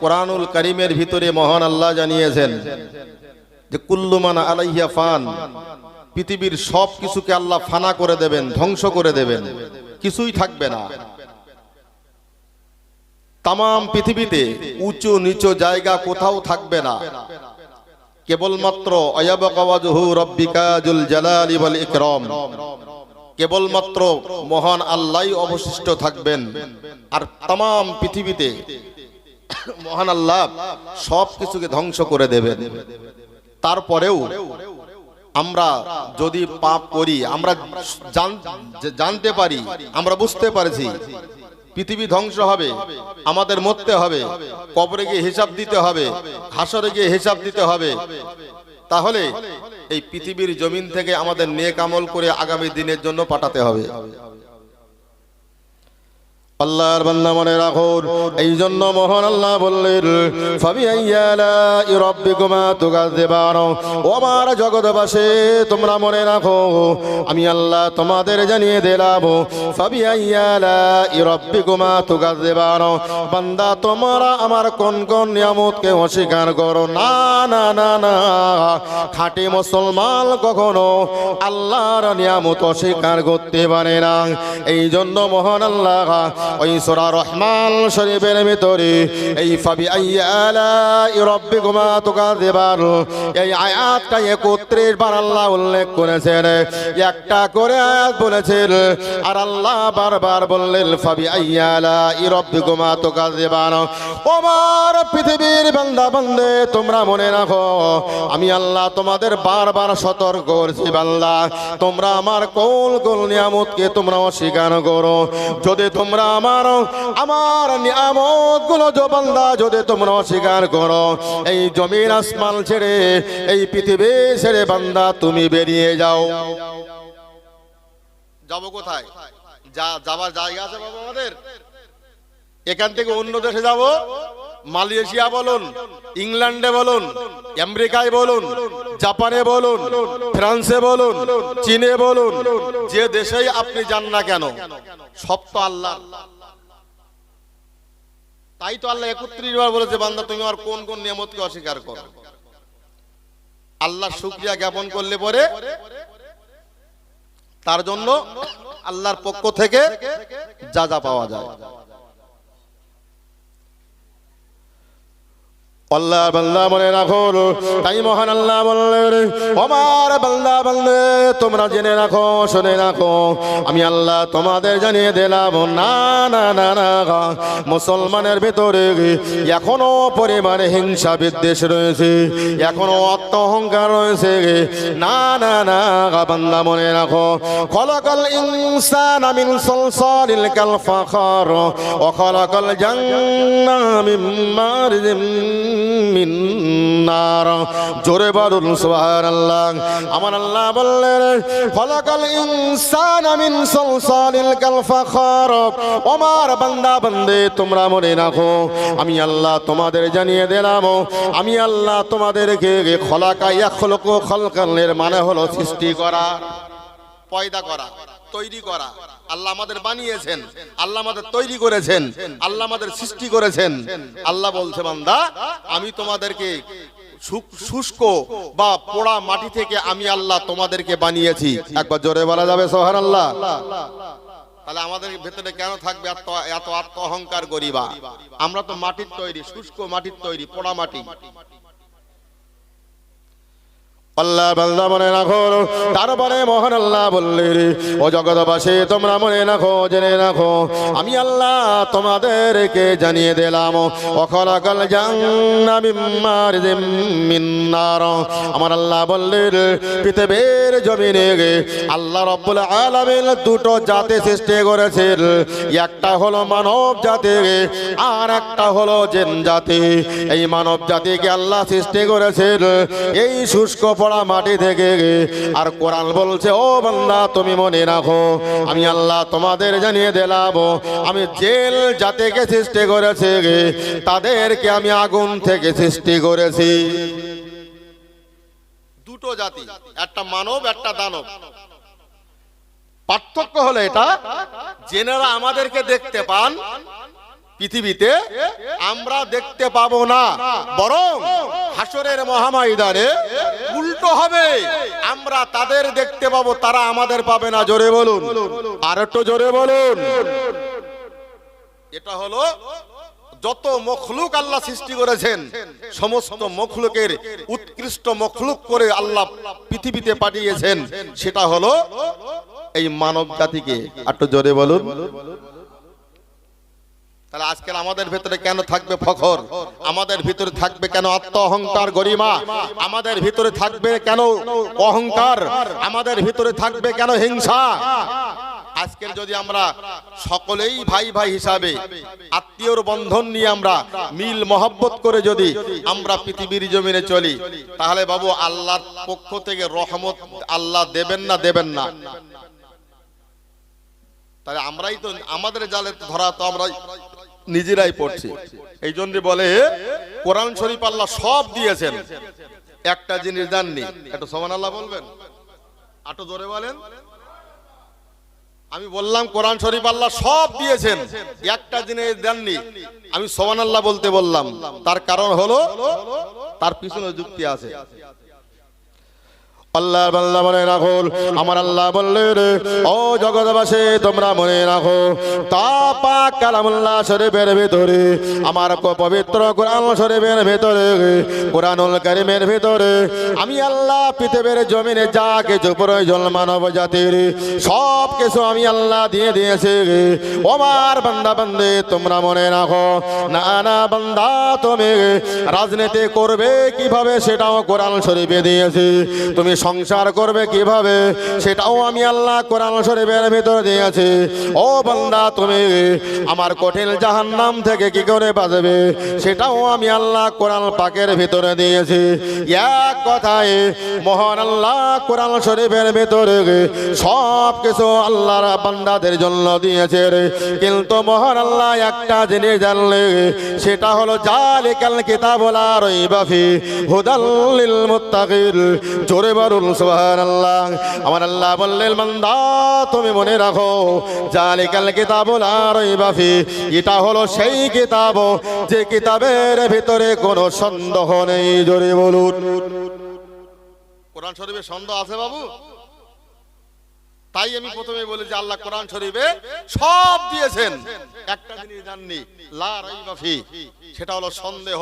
কোরআনুল করিমের ভিতরে মহান আল্লাহ জানিয়েছেন যে কুল্লুমান আলাইয়া ফান। পৃথিবীর সব কিছুকে আল্লাহ ফানা করে দেবেন, ধ্বংস করে দেবেন। কিছুই থাকবে না। তাম পৃথিবীতে উঁচু নিচু জায়গা কোথাও থাকবে না। কেবলমাত্র কেবলমাত্র মহান আল্লাহ অবশিষ্ট থাকবেন। আর তাম পৃথিবীতে মহান আল্লাহ, সব কিছুকে ধ্বংস করে দেবেন। তারপরেও আমরা যদি পাপ করি, আমরা জানতে পারি, আমরা বুঝতে পারছি, পৃথিবী ধ্বংস হবে, আমাদের মরতে হবে, কবরে গিয়ে হিসাব দিতে হবে, হাসরে গিয়ে হিসাব দিতে হবে। তাহলে এই পৃথিবীর জমিন থেকে আমাদের নেক আমল করে আগামী দিনের জন্য পাঠাতে হবে। আল্লাহর বান্দা মনে রাখুন এই জন্য মহান আল্লাহ বললেন ও আমার জগৎবাসী, তোমরা মনে রাখো, আমি আল্লাহ তোমাদের জানিয়ে দিলাম ফাবি আইয়ালা রাব্বিকুমা তুকাযিবান। বান্দা, তোমরা আমার কোন কোন নিয়ামতকে অস্বীকার করো? না না না না। খাঁটি মুসলমান কখনো আল্লাহর নিয়ামত অস্বীকার করতে পারে না। এই জন্য মহান আল্লাহ ওই সূরা রহমান শরীফের ভিতরে, এই ফাবি আইয়ালা রাব্বিকুমা দেবার এই আয়াতটা 31 বার আল্লাহ উল্লেখ করেছেন। একটা করে আয়াত বলেছেন, আর আল্লাহ বারবার বললেন, ফাবি আইয়ালা রাব্বিকুমা দেবার ওমার পৃথিবীর বান্দা বান্দে, তোমরা মনে রাখো, আমি আল্লাহ তোমাদের বারবার সতর্ক করছি বান্দা। তোমরা আমার কোল কোল নিয়ামতকে তোমরা অস্বীকার করো। যদি তোমরা আমার আমার নিয়ামতগুলো বান্দা যদি তোমরা অস্বীকার করো, এই জমির আসমান ছেড়ে, এই পৃথিবী ছেড়ে বান্দা তুমি বেরিয়ে যাও। যাব কোথায়? যা, যাবার জায়গা আছে বাবা আমাদের? এখান থেকে অন্য দেশে যাব? মালয়েশিয়া বলুন, ইংল্যান্ডে বলুন, আমেরিকায় বলুন, জাপানে বলুন, ফ্রান্সে বলুন, চীনে বলুন, যে দেশেই আপনি যান না কেন, সব তো আল্লাহ। তাই তো আল্লাহ একত্রিশ বার বলেছে, বান্দা, তুমি আর কোন কোন নিয়ামতকে অস্বীকার করো? আল্লাহ শুক্রিয়া জ্ঞাপন করলে পরে তার জন্য আল্লাহর পক্ষ থেকে যা যা পাওয়া যায়। আল্লাহ বান্দা মনে রাখো তাই মহান আল্লাহ বললেন আমার বান্দা বান্দে তোমরা জেনে রাখো, শুনে রাখো। আমি আল্লাহ তোমাদের জানিয়ে দিলাম, না না না না মুসলমানের ভিতরে এখনও পরিমাণে হিংসা বিদ্বেষ রয়েছে, এখনও আত্ম অহংকার রয়েছে। না না না বান্দা মনে রাখো। খলকল ইনসান মিন সলসালিল কাল ফাখর। ও খলকল জান্না মিন মারিজিম মিন নার জোরে বলুন সুবহানাল্লাহ। আমার আল্লাহ বললেন, খলকল ইনসান মিন সলসালিল কাল ফাখর ওমার বান্দা, বান্দে, তোমরা মনে রাখো, আমি আল্লাহ তোমাদের জানিয়ে দিলাম। আমি আল্লাহ তোমাদেরকে খলাকা ইয়াখলুকু খলকালের মানে হলো সৃষ্টি করা, পয়দা করা। তৈরি করা। আল্লাহ আমাদের বানিয়েছেন, আল্লাহ আমাদের তৈরি করেছেন, আল্লাহ আমাদের সৃষ্টি করেছেন। আল্লাহ বলছে, বান্দা, আমি তোমাদেরকে শুষ্ক বা পোড়া মাটি থেকে আমি আল্লাহ তোমাদেরকে বানিয়েছি। একবার জোরে বলা যাবে সোহান আল্লাহ তাহলে আমাদের ভেতরে কেন থাকবে এত আত্ম অহংকার গরিবা? আমরা তো মাটির তৈরি, শুষ্ক মাটির তৈরি, পোড়া মাটি। তোমরা মনে রাখো আমি আল্লাহ তোমাদেরকে জানিয়ে দিলাম আমার আল্লাহ বললেন, পৃথিবীর জমিনে আল্লাহ রব্বুল আলামিন দুটো জাতি সৃষ্টি করেছেন। একটা হলো মানব জাতি আর একটা হলো জেন জাতি। এই মানব জাতিকে আল্লাহ সৃষ্টি করেছেন। এই শুষ্ক পড়া মাটি থেকে। আর কোরআন বলছে, ও বান্দা, তুমি মনে রাখো, আমি আল্লাহ তোমাদের জানিয়ে দিলাম, আমি জেল জাতিকে সৃষ্টি করেছে, তাদেরকে আমি আগুন থেকে সৃষ্টি করেছি। দুটো জাতি, একটা মানব, একটা দানব। পার্থক্য হলো এটা জেনারা আমাদেরকে দেখতে পান পৃথিবীতে আমরা দেখতে পাবো না। বরং হাসরের মহাময়দানে উল্টো হবে। আমরা তাদের দেখতে পাবো, তারা আমাদের পাবে না। জোরে বলুন। আর একটু জোরে বলুন। এটা হলো যত মখলুক আল্লাহ সৃষ্টি করেছেন, সমস্ত মখলুকের উৎকৃষ্ট মখলুক করে আল্লাহ পৃথিবীতে পাঠিয়েছেন। সেটা হলো এই মানব জাতিকে একটু জোরে বলুন। তাহলে আজকাল আমাদের ভেতরে কেন থাকবে ফখর? আমাদের ভিতরে থাকবে কেন আত্ম অহংকার গরিমা? আমাদের ভিতরে থাকবে কেন অহংকার? আমাদের ভিতরে থাকবে কেন হিংসা? আজকের যদি আমরা সকলেই ভাই ভাই হিসাবে, আত্মীয়র বন্ধন নিয়ে আমরা মিল মহব্বত করে যদি আমরা পৃথিবীর জমিনে চলি, তাহলে বাবু আল্লাহর পক্ষ থেকে রহমত আল্লাহ দেবেন না দেবেন না? তাহলে আমরাই তো, আমাদের জালে ধরা তো আমরা নিজেরাই পড়ছি। এই জন্য বলে, কোরআন শরীফ আল্লাহ সব দিয়েছেন। একটা জিনিস জাননি একটু সমান আল্লাহ বলবেন? আটো জোরে বলেন। আমি বললাম, কোরআন শরীফ আল্লাহ সব দিয়েছেন। একটা জিনিস দেননি আমি সোমান আল্লাহ বলতে বললাম। তার কারণ হলো, তার পিছনে যুক্তি আছে। আল্লাহ বাল্লাহ মনে রাখো, আমার আল্লাহ বললে ও জগৎবাসী, তোমরা মনে রাখো তা পাক কালামুল্লাহ শরীফের ভিতরে, আমার পবিত্র কোরআন শরীফের ভিতরে, কোরআনুল কারিমের ভিতরে, আমি আল্লাহ পৃথিবীর জমিনে যা কিছু প্রয়োজন মানব জাতির সব কিছু আমি আল্লাহ দিয়ে দিয়েছি, ওমার বান্দা বান্দে, তোমরা মনে রাখো না না বান্দা তুমি রাজনীতি করবে কীভাবে সেটাও কোরআন শরীফে দিয়েছি, তুমি সংসার করবে কীভাবে? সেটাও আমি আল্লাহ কোরআন শরীফের ভিতরে দিয়েছি। ও বান্দা, তুমি আমার কঠিন জাহান্নাম থেকে কি করে বাঁচবে? সেটাও আমি আল্লাহ কোরআন পাকের ভিতরে দিয়েছি। এক কথায়, মহান আল্লাহ কোরআন শরীফের ভিতরে সব কিছু আল্লাহর বান্দাদের জন্য দিয়েছে রে। কিন্তু মহান আল্লাহ একটা জিনিস জানলে, সেটা হলো জালিকাল কিতাবুলা রইবাফি হুদাল্লিল মুত্তাকিল। জোরে বলুন সুবহানাল্লাহ। আমার আল্লাহ বললেন, বান্দা, তুমি মনে রাখো, জালিকাল কিতাবুলা রইবাফি এটা হলো সেই কিতাব, যে কিতাবের ভিতরে কোনো সন্দেহ নেই, জোরে বলুন। কোরআন শরীফে সন্দেহ আছে বাবু? তাই আমি প্রথমে বলি যে আল্লাহ কোরআন শরীফে সব দিয়েছেন। একটা জিনিস জাননি সেটা হলো সন্দেহ।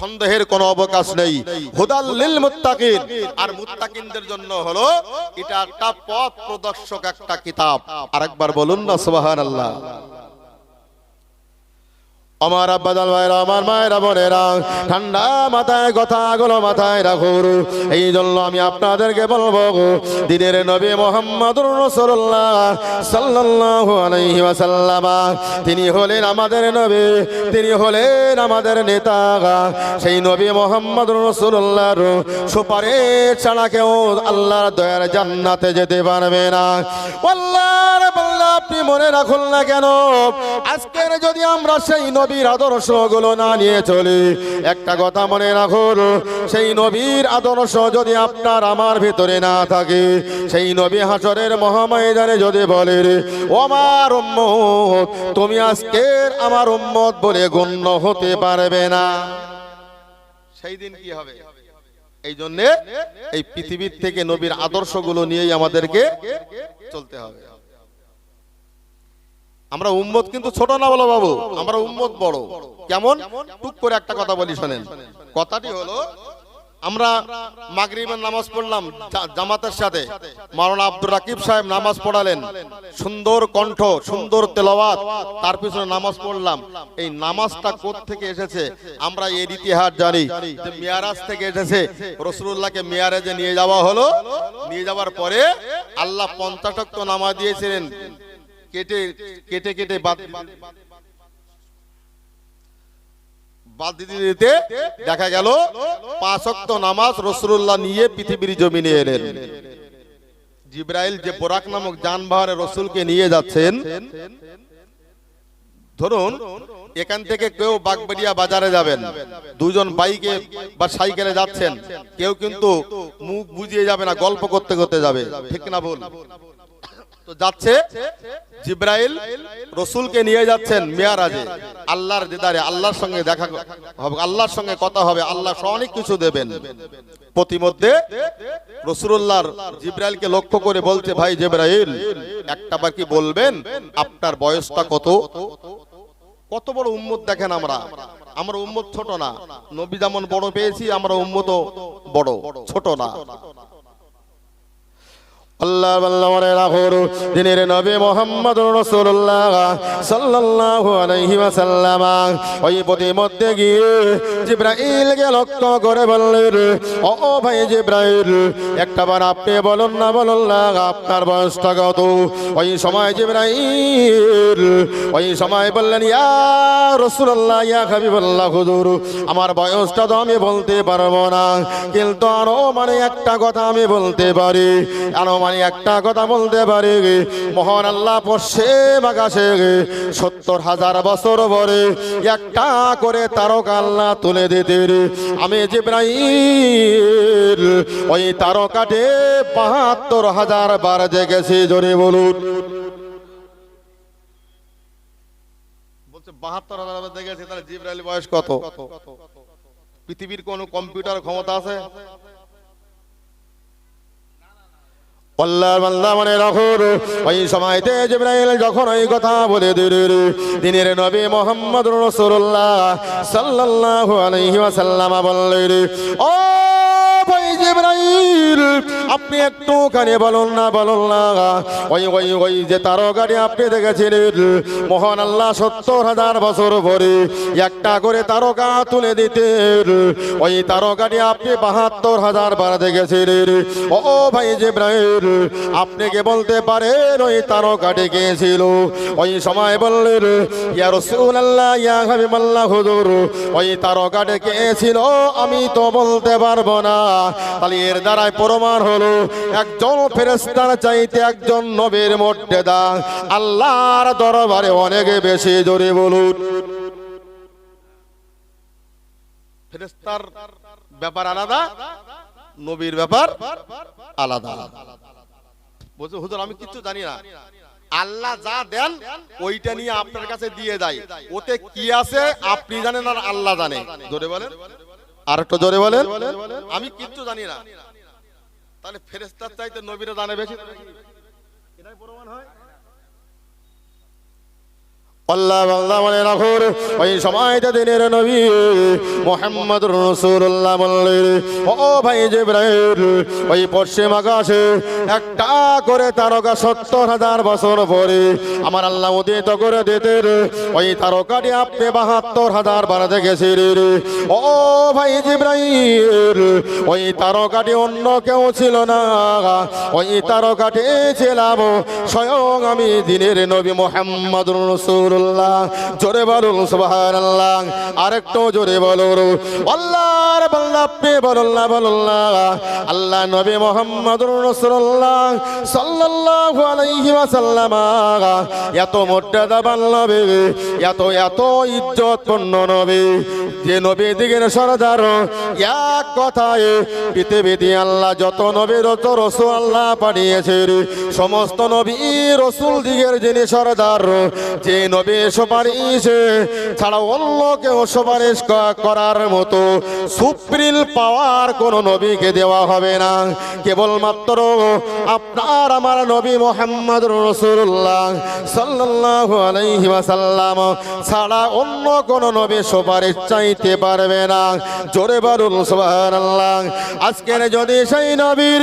সন্দেহের কোনো অবকাশ নেই। হুদাল লিল মুত্তাকিন। আর মুত্তাকিনদের জন্য হলো এটা একটা পথ প্রদর্শক একটা কিতাব। আরেকবার বলুন না, সুবহানাল্লাহ। আমার আব্বাদাল ভাইরা, আমার মায়েরা বোনেরা, ঠান্ডা মাথায় কথাগুলো মাথায় রাখুন। এই জন্য আমি আপনাদেরকে বলব দিনের নবী মোহাম্মদ তিনি হলেন আমাদের নবী, তিনি হলেন আমাদের নেতা সেই নবী মোহাম্মদ রসুল্লাহর সুপারিশ ছাড়া কেউ আল্লাহর দয়ার জান্নাতে যেতে পারবে না। আপনি মনে রাখুন না কেন? আজকের যদি আমরা সেই নবীর আদর্শগুলো না নিয়ে চলি একটা কথা মনে রাখুন সেই নবীর আদর্শ যদি আপনার আমার ভিতরে না থাকে সেই নবী হাসরের মহাময়দানে যদি বলে রে, আমার উম্মত তুমি আজকের আমার উম্মত বলে গণ্য হতে পারবে না। সেই দিন কি হবে? এই জন্যে এই পৃথিবীর থেকে নবীর আদর্শগুলো নিয়েই আমাদেরকে চলতে হবে। আমরা উম্মত কিন্তু ছোট না বলো বাবু? আমরা উম্মত বড়। কেমন? টুক করে একটা কথা বলি শোনেন। কথাটি হলো, আমরা মাগরিবের নামাজ পড়লাম জামাতের সাথে। মাওলানা আব্দুর রাকিব সাহেব নামাজ পড়ালেন। সুন্দর কণ্ঠ, সুন্দর তেলাওয়াত, তার পিছনে নামাজ পড়লাম। এই নামাজটা কোথ থেকে এসেছে? আমরা এর ইতিহাস জানি। যে মিয়ারাজ থেকে এসেছে। রসুল্লাহকে মিয়ারাজে নিয়ে যাওয়া হলো। নিয়ে যাওয়ার পরে আল্লাহ পঞ্চাশক্ত নামাজ দিয়েছিলেন। কেটে কেটে কেটে দেখা গেল, পাঁচ ওয়াক্ত নামাজ রসুল্লাহ নিয়ে পৃথিবীর জমিনে এলেন। জিব্রাইল যে বোরাক নামক যানবাহনে রসুলকে নিয়ে যাচ্ছেন, ধরুন, এখান থেকে কেউ বাগবাড়িয়া বাজারে যাবেন, দুজন বাইকে বা সাইকেলে যাচ্ছেন, কেউ কিন্তু মুখ বুঝিয়ে যাবে না, গল্প করতে করতে যাবে, ঠিক না ভুল? যাচ্ছে জিব্রাইল রসুলকে নিয়ে যাচ্ছেন মেয়ারাজে। আল্লাহর দিদারে, আল্লাহর সঙ্গে দেখা হবে, আল্লাহর সঙ্গে কথা হবে, আল্লাহ অনেক কিছু দেবেন। প্রতিমধ্যে রসুল্লাহর জিব্রাইলকে লক্ষ্য করে বলছে, ভাই জিব্রাইল, একটা বার কি বলবেন? আপনার বয়সটা কত? কত বড় উম্মত দেখেন আমরা। আমরা উম্মত ছোট না। নবী যেমন বড় পেয়েছি, আমরা উম্মত বড়, ছোট না। আল্লাহ আল্লাহ মনে রাখুন দিনের নবী মোহাম্মদ রসুল্লাহ সাল্লাল্লাহু আলাইহি ওয়াসাল্লাম। ওই প্রতিমধ্যে গিয়ে জিব্রাইলকে লক্ষ্য করে বললেন, ও ভাই জিব্রাইল, একটা বার আপনি বলুন না বলুন আপনার বয়সটা কত? ওই সময় জিব্রাইল, ওই সময় বললেন, ইয়া রসুল্লাহ ইয়া হাবিবাল্লাহ, হুজুর, আমার বয়সটা তো আমি বলতে পারব না, কিন্তু আরও মানে একটা কথা আমি বলতে পারি। আরও মানে একটা কথা বলতে পারি মহান আল্লাহ পড়ছে বাগাসে সত্তর হাজার বছর পরে একটা করে তারকা আল্লাহ তুলে দিতে আমি জিব্রাইল, ওই তারকাটে বাহাত্তর হাজার বার দেখেছি জোরে বলুন। বলছে বাহাত্তর হাজার বার দেখেছি তাহলে বয়স কত? পৃথিবীর কোন কম্পিউটার ক্ষমতা আছে? আল্লাহর বান্দা মনে রাখুন ওই সময়তে জিব্রাইল যখন ওই কথা বলে দিল, দিনের নবী মোহাম্মদ রাসূলুল্লাহ সাল্লাল্লাহু আলাইহি ওয়াসাল্লাম বললেন ও জিব্রাইল, আপনি একটু কানে বলুন না বলুন না। ওই ওই ওই যে তারকাটি আপনি দেখেছিলেন, মহান আল্লাহ সত্তর হাজার বছর পরে একটা করে তারকা তুলে দিতেন। ওই তারকাটি আপনি বাহাত্তর হাজার বার দেখেছিলেন। ও ভাই জিব্রাইল, আপনি কে বলতে পারেন ওই তারকাটি কে ছিল? ওই সময় বললেন, ইয়া রাসূলুল্লাহ, ইয়া হাবিবাল্লাহ হুজুর, ওই তারকাটি কে ছিল? আমি তো বলতে পারব না। তাহলে এর দ্বারাই প্রমাণ হলো, একজন ফেরেস্তার চাইতে একজন নবীর মর্যাদা। আল্লাহর দরবারে অনেক বেশি জোরে বলুন। ফেরেস্তার ব্যাপার আলাদা, নবীর ব্যাপার আলাদা। বলছে, হুজুর, আমি কিচ্ছু জানি না। আল্লাহ যা দেন, ওইটা নিয়ে আপনার কাছে দিয়ে দেয়। ওতে কি আছে, আপনি জানেন আর আল্লাহ জানে। জোরে বলেন। আর একটু জোরে বলেন। আমি কিচ্ছু জানি না। তাহলে ফেরেস্তার চাইতে নবীরা জানে বেশি। এটাই প্রমাণ হয়। মনে ওই দিনের নবী মোহাম্মদ ও ভাই ওই পশ্চিম আকাশে একটা করে তারকা সত্তর হাজার বছর আমার আল্লাহ উদিত করে দিতেন। ওই তারকাটি আপনি বাহাত্তর হাজার বার দেখেছিলেন। ও ভাই জিব্রাইল, ওই তারকাটি অন্য কেউ ছিল না। ওই তারকাটি ছিলাম স্বয়ং আমি দিনের নবী মোহাম্মদ রসুল্লাহ জোরে বলুন, সুবহানাল্লাহ। আরেকটু জোরে বলুন। আল্লাহর না, বলুন না। আল্লাহ নবী মোহাম্মদ রসুল্লাহ সাল্লাল্লাহু আলাইহি ওয়াসাল্লাম। এত মর্যাদাবান নবী, এত এত ইজ্জতপূর্ণ নবী। যে নবী দিগের সরদার, এক কথায় পৃথিবীতে আল্লাহ যত নবী যত রসুল আল্লাহ পাঠিয়েছে সমস্ত নবী রসুল দিগের যিনি সরদার, যে নবী সুপারিশ, ছাড়া অন্য কেউ সুপারিশ করার মতো সুপ্রিল পাওয়ার কোন নবীকে দেওয়া হবে না। কেবলমাত্র আপনার, আমার নবী মোহাম্মদ রসুল্লাহ সাল্লাল্লাহু আলাইহি ছাড়া অন্য কোন নবী সুপারিশ চাইতে পারবে না। জোরে বারুল সুবহানাল্লাহ। আজকের যদি সেই নবীর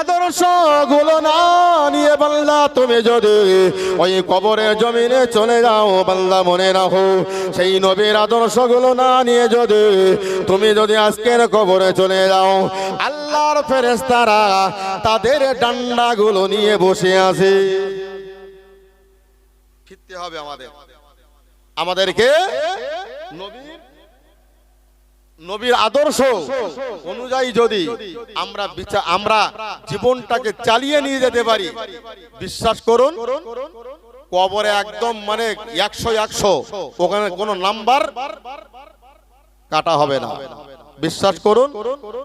আদর্শগুলো না নিয়ে বাল্লা, তুমি যদি ওই কবরের জমিনে চলে যাও বাল্লা মনে রাখো, সেই নবীর আদর্শগুলো না নিয়ে যদি তুমি যদি আজকের কবরে চলে যাও, আল্লাহর ফেরেস্তারা তাদের ডান্ডা গুলো নিয়ে বসে আছে। ফিরতে হবে আমাদের। আমাদেরকে নবীর নবীর আদর্শ অনুযায়ী যদি আমরা আমরা জীবনটাকে চালিয়ে নিয়ে যেতে পারি, বিশ্বাস করুন। কবরে একদম মানে একশো একশো। ওখানে কোনো নাম্বার কাটা হবে না। বিশ্বাস করুন,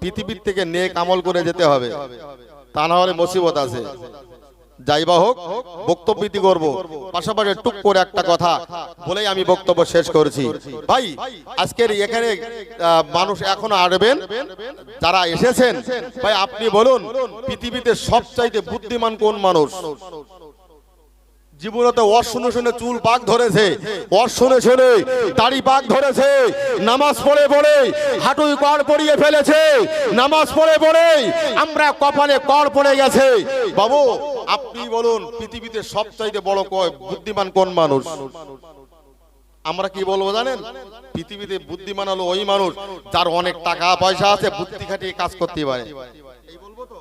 পৃথিবীর থেকে নেক আমল করে যেতে হবে। তা না হলে মুসিবত আছে। যাই বা হোক, বক্তব্যটি করব। পাশাপাশি টুক করে একটা কথা বলেই আমি বক্তব্য শেষ করেছি। ভাই, আজকের এখানে মানুষ এখনও আসবেন যারা এসেছেন, ভাই, আপনি বলুন, পৃথিবীতে সবচাইতে বুদ্ধিমান কোন মানুষ? জীবনতে অর শুনে শুনে চুল পাক ধরেছে অর শুনে শুনে দাড়ি পাক ধরেছে, নামাজ পড়ে পড়ে হাঁটুই কর পড়িয়ে ফেলেছে, নামাজ পড়ে পড়ে আমরা কপালে কর পড়ে গেছে। বাবু, আপনি বলুন, পৃথিবীতে সবচাইতে বড় কয় বুদ্ধিমান কোন মানুষ? আমরা কি বলব জানেন? পৃথিবীতে বুদ্ধিমান হলো ওই মানুষ যার অনেক টাকা পয়সা আছে, বুদ্ধি খাটিয়ে কাজ করতে পারে এই বলব তো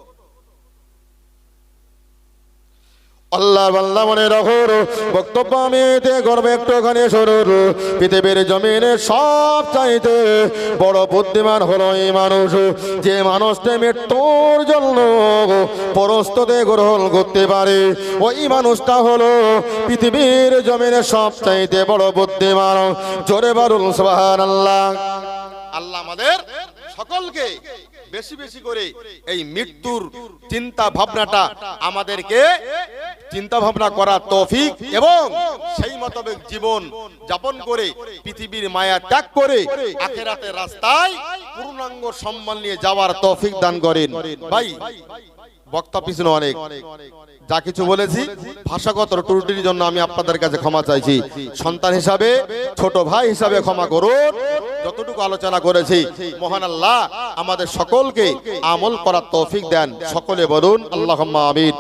আল্লাহ আল্লাহ বক্তব্য আমি এতে করব একটুখানি সরুর পৃথিবীর জমিনে সব চাইতে বড় বুদ্ধিমান হলো এই মানুষ। যে মৃত্যুর জন্য গ্রহণ করতে পারে, ওই মানুষটা হলো পৃথিবীর জমিনে সব চাইতে বড় বুদ্ধিমান। জোরে বারুল আল্লাহ আল্লাহ আমাদের সকলকে বেশি বেশি করে এই মৃত্যুর চিন্তা ভাবনাটা আমাদেরকে চিন্তা ভাবনা করা তৌফিক এবং সেই মোতাবেক জীবন যাপন করে পৃথিবীর মায়া ত্যাগ করে আখেরাতের রাস্তায় পূর্ণাঙ্গ সম্মান নিয়ে যাওয়ার তৌফিক দান করেন। ভাই, বক্তা পিছনে অনেক। যা কিছু বলেছি, ভাষাগত ত্রুটির জন্য আমি আপনাদের কাছে ক্ষমা চাইছি। সন্তান হিসাবে, ছোট ভাই হিসাবে ক্ষমা করুন। যতটুকু আলোচনা করেছি, মহান আল্লাহ আমাদের সকলকে আমল করার তৌফিক দেন। সকলে বলুন আল্লাহ আমিন।